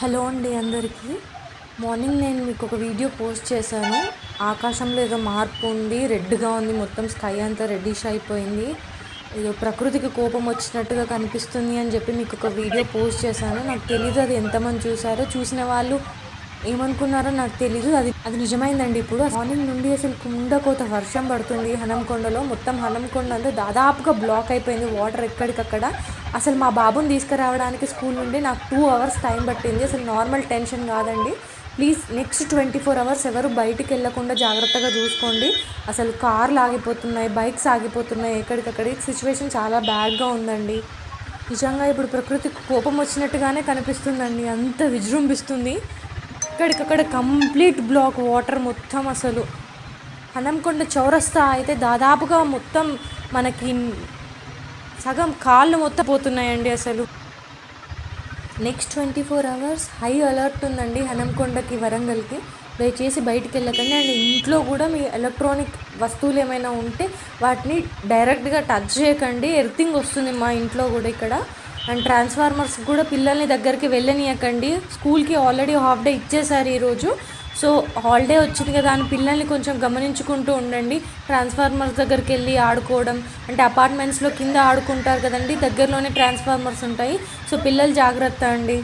Hello అండి అందరికీ. Morning నేను మీకు ఒక వీడియో పోస్ట్ చేశాను. ఆకాశంలో ఏదో మార్పు ఉంది రెడ్గా ఉంది మొత్తం స్కై అంతా రెడ్డిష్ అయిపోయింది. ఏదో ప్రకృతికి కోపం వచ్చినట్టుగా కనిపిస్తుంది అని చెప్పి మీకు ఒక వీడియో పోస్ట్ చేశాను. నాకు తెలియదు అది ఎంతమంది చూసారో చూసిన వాళ్ళు ఏమనుకున్నారో నాకు తెలీదు. అది అది నిజమైందండి ఇప్పుడు. మార్నింగ్ నుండి అసలు కుండకోత వర్షం పడుతుంది హనంకొండలో. మొత్తం హనంకొండ అంతా దాదాపుగా బ్లాక్ అయిపోయింది. వాటర్ ఎక్కడికక్కడ. అసలు మా బాబుని తీసుకురావడానికి స్కూల్ నుండి నాకు టూ అవర్స్ టైం పట్టింది. అసలు నార్మల్ టెన్షన్ కాదండి. Please next twenty four hours ఎవరు బయటికి వెళ్ళకుండా జాగ్రత్తగా చూసుకోండి. అసలు కార్లు ఆగిపోతున్నాయి బైక్స్ ఆగిపోతున్నాయి ఎక్కడికక్కడ. సిచ్యువేషన్ చాలా బ్యాడ్గా ఉందండి. నిజంగా ఇప్పుడు ప్రకృతికి కోపం వచ్చినట్టుగానే కనిపిస్తుందండి. అంత విజృంభిస్తుంది. ఎక్కడికక్కడ కంప్లీట్ బ్లాక్ వాటర్ మొత్తం అసలు. హనంకొండ చౌరస్తా అయితే దాదాపుగా మొత్తం మనకి సగం కాళ్ళు మొత్తం పోతున్నాయండి అసలు. Next twenty four hours high alert ఉందండి హనంకొండకి వరంగల్కి. దయచేసి బయటికి వెళ్ళకండి అండ్ ఇంట్లో కూడా మీ ఎలక్ట్రానిక్ వస్తువులు ఏమైనా ఉంటే వాటిని డైరెక్ట్గా టచ్ చేయకండి. ఎర్తింగ్ వస్తుంది మా ఇంట్లో కూడా ఇక్కడ. అండ్ ట్రాన్స్ఫార్మర్స్ కూడా పిల్లల్ని దగ్గరికి వెళ్ళనియకండి. స్కూల్కి ఆల్రెడీ హాఫ్ డే ఇచ్చేసారు ఈరోజు సో హాలిడే వచ్చింది కదా అని పిల్లల్ని కొంచెం గమనించుకుంటూ ఉండండి. ట్రాన్స్ఫార్మర్స్ దగ్గరికి వెళ్ళి ఆడుకోవడం అంటే అపార్ట్మెంట్స్లో కింద ఆడుకుంటారు కదండి దగ్గరలోనే ట్రాన్స్ఫార్మర్స్ ఉంటాయి. సో పిల్లలు జాగ్రత్త అండి.